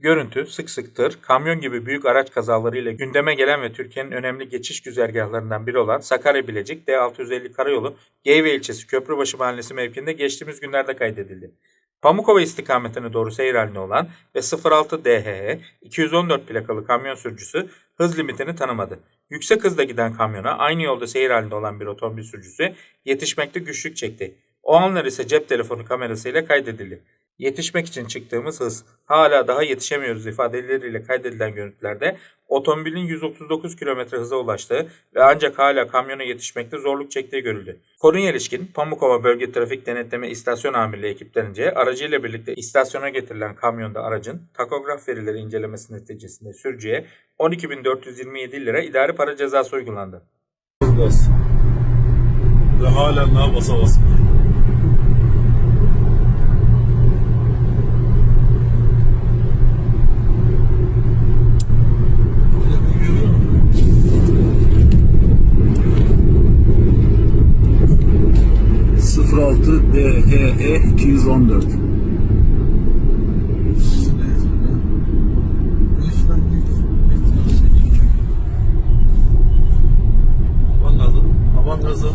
Görüntü sık sıktır kamyon gibi büyük araç kazalarıyla gündeme gelen ve Türkiye'nin önemli geçiş güzergahlarından biri olan Sakarya Bilecik D650 Karayolu Geyve ilçesi Köprübaşı Mahallesi mevkiinde geçtiğimiz günlerde kaydedildi. Pamukova istikametine doğru seyir halinde olan ve 06 DHH 214 plakalı kamyon sürücüsü hız limitini tanımadı. Yüksek hızda giden kamyona aynı yolda seyir halinde olan bir otomobil sürücüsü yetişmekte güçlük çekti. O anlar ise cep telefonu kamerasıyla kaydedildi. Yetişmek için çıktığımız hız hala daha yetişemiyoruz ifadeleriyle kaydedilen görüntülerde otomobilin 139 km hıza ulaştığı ve ancak hala kamyona yetişmekte zorluk çektiği görüldü. Konuya ilişkin Pamukova Bölge Trafik Denetleme İstasyon Amirliği ekiplerince aracıyla birlikte istasyona getirilen kamyonda aracın takograf verileri incelemesi neticesinde sürücüye 12.427 lira idari para cezası uygulandı. Ve halen daha basa basa. DHE 214. Avangazı